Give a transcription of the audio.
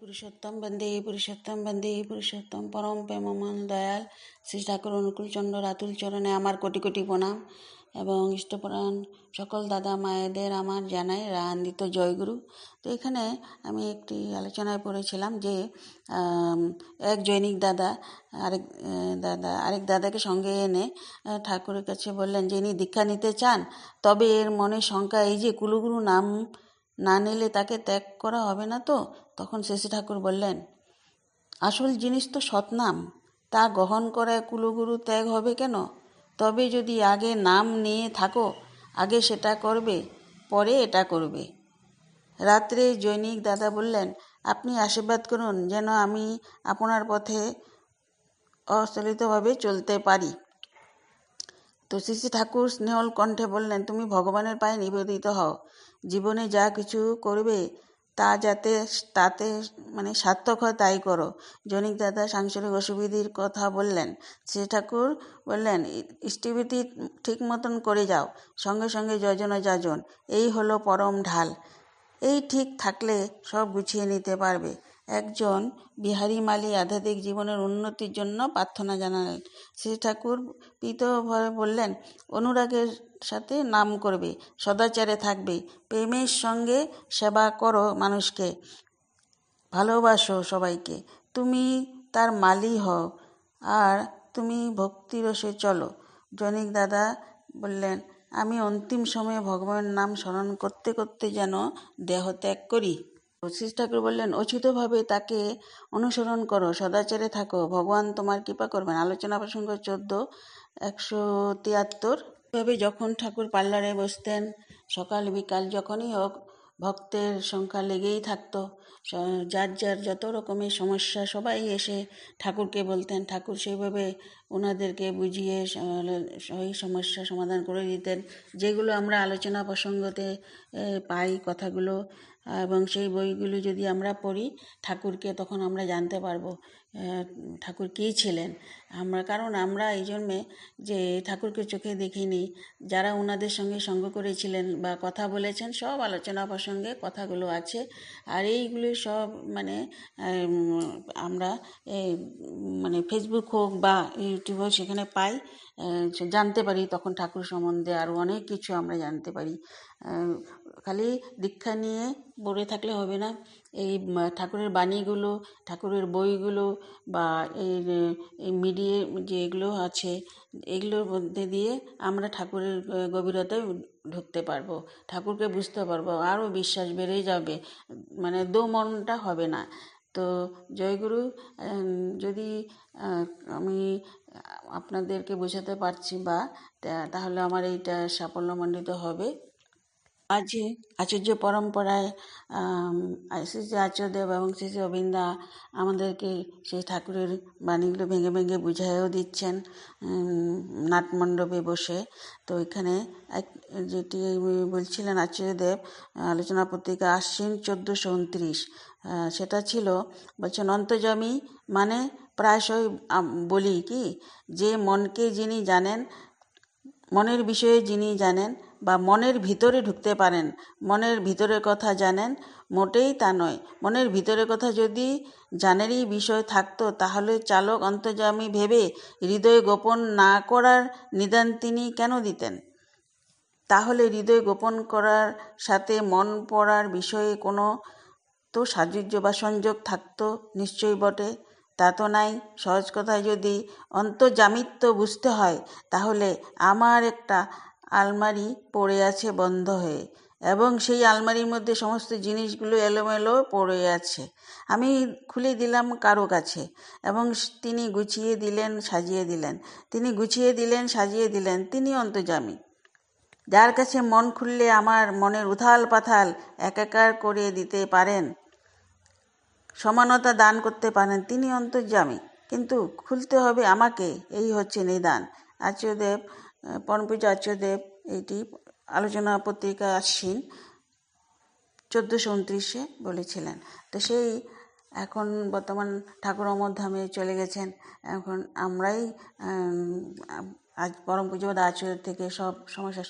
পুরুষোত্তম বন্দে পুরুষোত্তম বন্দে, পুরুষোত্তম পরম প্রেমমন দয়াল শ্রী ঠাকুর অনুকূলচন্দ্র রাতুল চরণে আমার কোটি কোটি প্রণাম এবং ইষ্টপ্রাণ সকল দাদা মায়েদের আমার জানাই রান্দিত জয়গুরু। তো এখানে আমি একটি আলোচনায় পড়েছিলাম যে এক জৈনিক দাদা আরেক দাদা আরেক দাদাকে সঙ্গে এনে ঠাকুরের কাছে বললেন যে, ইনি দীক্ষা নিতে চান, তবে এর মনে শঙ্কা এই যে কুলুগুরু নাম না নিলে তাকে ত্যাগ করা হবে না তো? তখন শেষে ঠাকুর বললেন, আসল জিনিস তো সৎনাম। তা গ্রহণ করায় কুলগুরু ত্যাগ হবে কেন? তবে যদি আগে নাম নিয়ে থাকো, আগে সেটা করবে, পরে এটা করবে। রাত্রে জৈনিক দাদা বললেন, আপনি আশীর্বাদ করুন, যেন আমি আপনার পথে অচলিতভাবে চলতে পারি। তো শ্রী ঠাকুর স্নেহল কণ্ঠে বললেন, তুমি ভগবানের পায়ে নিবেদিত হও। জীবনে যা কিছু করবে, তা যাতে, তাতে মানে সার্থক হয় তাই করো। জনিক দাদা সাংসারিক অসুবিধির কথা বললেন। শ্রী ঠাকুর বললেন ইষ্টিবৃতি ঠিক মতন করে যাও। সঙ্গে সঙ্গে যজন যাজন। এই হলো পরম ঢাল। এই ঠিক থাকলে সব গুছিয়ে নিতে পারবে। একজন বিহারী মালি আধ্যাত্মিক জীবনের উন্নতির জন্য প্রার্থনা জানালেন। শ্রী ঠাকুর প্রীতভাবে বললেন, অনুরাগের সাথে নাম করবে, সদাচারে থাকবে, প্রেমের সঙ্গে সেবা করো মানুষকে, ভালোবাসো সবাইকে, তুমি তার মালি হও, আর তুমি ভক্তিরসে চলো। জনিক দাদা বললেন, আমি অন্তিম সময়ে ভগবানের নাম স্মরণ করতে করতে যেন দেহ ত্যাগ করি। শ্রী ঠাকুর বললেন, অচ্যুতভাবে তাকে অনুসরণ করো, সদাচারে থাকো। ভগবান তোমার কৃপা করবেন। আলোচনা প্রসঙ্গ চোদ্দ, একশো তিয়াত্তর। এভাবে যখন ঠাকুর পার্লারে বসতেন, সকাল বিকাল যখনই হোক, ভক্তের সংখ্যা লেগেই থাকতো। যার যার যত রকমের সমস্যা, সবাই এসে ঠাকুরকে বলতেন। ঠাকুর সেইভাবে ওনাদেরকে বুঝিয়ে সেই সমস্যা সমাধান করে দিতেন। যেগুলো আমরা আলোচনা প্রসঙ্গতে পাই কথাগুলো এবং সেই বইগুলো যদি আমরা পড়ি, ঠাকুরকে তখন আমরা জানতে পারব ঠাকুর কী ছিলেন? আমরা, কারণ আমরা এই জন্যে যে ঠাকুরকে চোখে দেখিনি, যারা ওনাদের সঙ্গে সঙ্গ করেছিলেন বা কথা বলেছেন, সব আলোচনা প্রসঙ্গে কথাগুলো আছে। আর এইগুলো সব মানে আমরা মানে ফেসবুক হোক বা ইউটিউব হোক, সেখানে পাই। জানতে পারি, তখন ঠাকুর সম্বন্ধে আরও অনেক কিছু আমরা জানতে পারি। খালি দীক্ষা নিয়ে পড়ে থাকলে হবে না। এই ঠাকুরের বাণীগুলো, ঠাকুরের বইগুলো বা এই যে- যেগুলো আছে, এগুলোর মধ্যে দিয়ে আমরা ঠাকুরের গভীরতায় ঢুকতে পারব। ঠাকুরকে বুঝতে পারব আরও বিশ্বাস বেড়ে যাবে। মানে দো মনটা হবে না। তো জয়গুরু যদি আমি আপনাদেরকে বোঝাতে পারছি বা তাহলে আমার এইটা সাফল্যমণ্ডিত হবে। আজ আচার্য পরম্পরায় শ্রী আচার্যদেব এবং শ্রী অবিন্দা আমাদেরকে সেই ঠাকুরের বাণীগুলো ভেঙে ভেঙে বুঝাইও দিচ্ছেন নাটমণ্ডপে বসে। তো এখানে এক, যেটি বলছিলেন আচার্যদেব, আলোচনা পত্রিকা আশ্বিন চোদ্দোশো উনত্রিশ। সেটা ছিল, বলছেন, অন্তর্যামী মানে প্রায়শই বলি কি, যে মনকে যিনি জানেন, মনের বিষয়ে যিনি জানেন বা মনের ভিতরে ঢুকতে পারেন, মনের ভিতরের কথা জানেন, মোটেই তা নয়। মনের ভিতরের কথা যদি জানেরই বিষয় থাকতো, তাহলে চালক অন্তর্যামী ভেবে হৃদয় গোপন না করার নিদান তিনি কেন দিতেন? তাহলে হৃদয় গোপন করার সাথে মন পড়ার বিষয়ে কোনো তো সাযুজ্য বা সংযোগ থাকতো, নিশ্চয়ই বটে। তা তো নাই। সহজ কথায় যদি অন্তর্জামিত্ব বুঝতে হয়, তাহলে আমার একটা আলমারি পড়ে আছে বন্ধ হয়ে এবং সেই আলমারির মধ্যে সমস্ত জিনিসগুলো এলোমেলো পড়ে আছে। আমি খুলে দিলাম কারও কাছে এবং তিনি গুছিয়ে দিলেন, সাজিয়ে দিলেন। তিনি গুছিয়ে দিলেন, সাজিয়ে দিলেন। তিনি অন্তর্জামী যার কাছে মন খুললে আমার মনের উথাল পাথাল একাকার করে দিতে পারেন। সমানতা দান করতে পারেন। তিনি অন্তর্যামী। কিন্তু খুলতে হবে আমাকে। এই হচ্ছে নিদান। আচার্যদেব আহ, পরমপূজ্য আচার্যদেব এইটি আলোচনা পত্রিকা আশ্বিন চোদ্দোশো উনত্রিশে বলেছিলেন। তো সেই এখন বর্তমান ঠাকুর অমরধামে চলে গেছেন। এখন আমরাই আজ পরম পুজোবাদ আচার্য থেকে সব সমস্যা